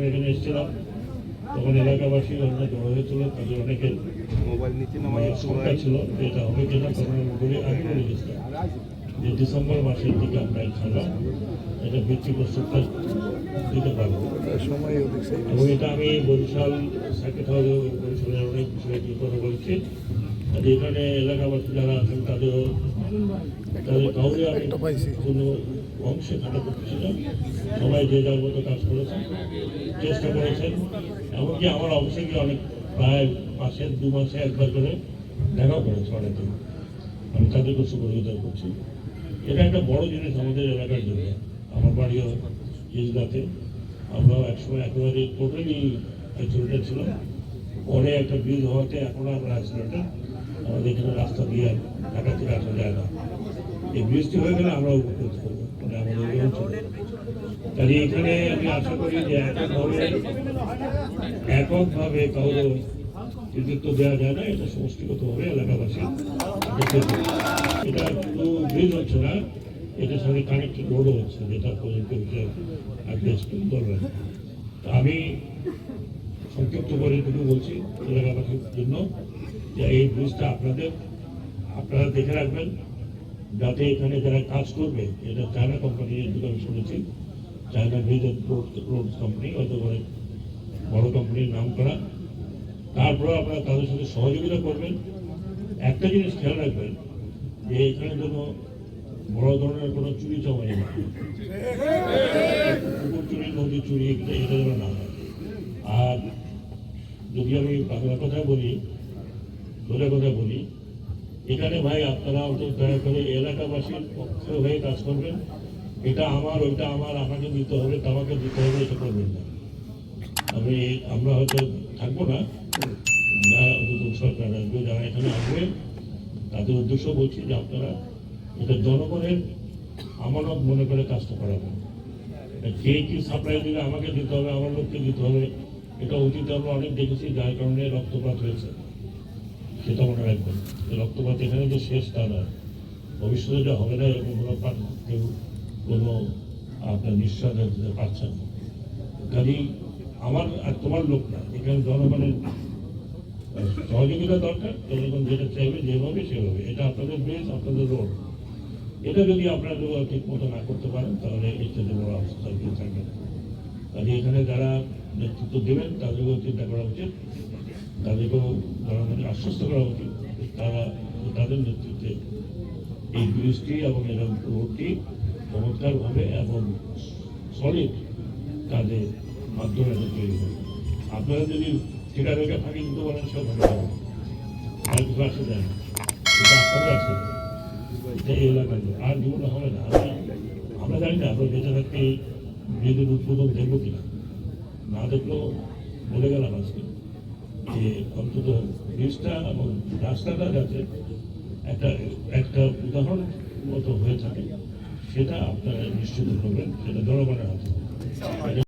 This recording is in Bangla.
সময় এখানে এসেছিলাম। তখন এলাকাবাসী অনেক জড়ো হয়েছিল তাদের অনেকের মানে শঙ্কা সময় ছিল এটা হবে কিনা তখন আমি বলে আগে বলে যে ডিসেম্বর মাসের দিকে আমরা ইনশাল্লাহ এটা ভিত্তি প্রস্তুতটা দিতে পারব। এবং এটা আমি বরিশাল সার্কিট হাউসে বরিশালের অনেক বিষয়টি কথা বলছি। আর এখানে এলাকাবাসী যারা আছেন তাদেরও তাদের কাউকে আমি কোনো খাটা করতেছি সবাই যে যার মতো কাজ করেছেন, চেষ্টা করেছেন। এমনকি আমার অফিসে গিয়ে অনেক প্রায় মাসের দু মাসে একবার করে দেখাও করেছে অনেকে আমি তাদেরকে সুপরিচিত করছি। এটা একটা বড় জিনিস আমাদের এলাকার জন্য। আমার বাড়িও ইজগাতে আমরাও একসময় একেবারে টোটালি আইসোলেটেড ছিলাম। পরে একটা ব্রিজ হওয়াতে এখন আমরা আইসোলেটেড আমাদের এখানে রাস্তা দিয়ে ঢাকা থেকে আসা যায় না। এই ব্রিজটি হয়ে গেলে আমরা উপকৃত হব মানে আমাদের অঞ্চলে কাজে এখানে আমি আশা করি যে এককভাবে এককভাবে কারও কৃতিত্ব দেওয়া যায় না এটা সমষ্টিগতভাবে এলাকাবাসী এটা শুধু ব্রিজ হচ্ছে না এটার সঙ্গে কানেক্টেড রোডও হচ্ছে যেটা পর্যন্ত অ্যাড্রেস তা আমি সংক্ষিপ্ত করে এটুকু বলছি এলাকাবাসীর জন্য যে এই ব্রিজটা আপনাদের আপনারা দেখে রাখবেন। যাতে এখানে যারা কাজ করবে, এটা চায়না কোম্পানি যেটুকু আমি শুনেছি। China bridge road road company অত বড় বড় কোম্পানির নাম করা। তারপরে আপনারা তাদের সাথে সহযোগিতা করবেন। একটা জিনিস খেয়াল রাখবেন, যে এখানে যেন বড় ধরনের কোনো চুরি চামারি না পুকুর চুরি, নদী চুরি এটা এটা যেন না হয়। আর যদি আমি বাংলা কথা বলি, সোজা কথা বলি এখানে ভাই আপনারা অন্তত দয়া করে এলাকাবাসীর পক্ষে হয়ে কাজ করবেন। এটা আমার, ওইটা আমার, আমাকে দিতে হবে, তামাকে দিতে হবে, এটা করবেন না। আমি, আমরা হয়তো থাকব না। নতুন সরকার আসবে, যারা এখানে আসবে, তাদের উদ্দেশ্য বলছি যে আপনারা এটা জনগণের আমানত মনে করে কাজটা করাবেন। কে কি সাপ্লাই দিলে আমাকে দিতে হবে, আমার লোককে দিতে হবে, এটা অতীতে আমরা অনেক দেখেছি, যার কারণে রক্তপাত হয়েছে। সেটা মনে রাখবেন। রক্তপাত এখানে যে শেষ, তা নয়। ভবিষ্যতে যা হবে না, এরকম কোনো কেউ কোনো আপনার নিঃশ্বাস দিতে পারছেন না। কাজেই আমার আর তোমার লোক না, এখানে জনগণের সহযোগিতা দরকার, জনগণ যেটা চাইবে যেভাবে সেভাবে এটা আপনাদের বেশ আপনাদের রোড এটা যদি আপনারা ঠিক মতো না করতে পারেন, তাহলে এর বড় অবস্থা থাকবে কাজে এখানে যারা নেতৃত্ব দেবেন, তাদেরকেও চিন্তা করা উচিত। তাদেরকেও জনগণকে আশ্বস্ত করা উচিত তারা তাদের নেতৃত্বে এই ব্রিজটি এবং এর রোডটি চমৎকারভাবে এবং সলিড কাজে মাধ্যমে তৈরি হবে আপনারা যদি ঠিকাদারকে ফাঁকি দিতে বলেন সব ভালো হবে। আর কিছু আসে যায় না। আছে। আর হবে না। আমি আমরা জানি না, আমরা বেঁচে থাকতে ব্রিজের উদ্বোধন দেখব কিনা। না দেখলেও বলে গেলাম আজকে। যে অন্তত ব্রিজটা এবং রাস্তাটা যাতে একটা একটা উদাহরণ মতো হয়ে থাকে, সেটা আপনারা নিশ্চিত করবেন, সেটা জনগণের হাতে।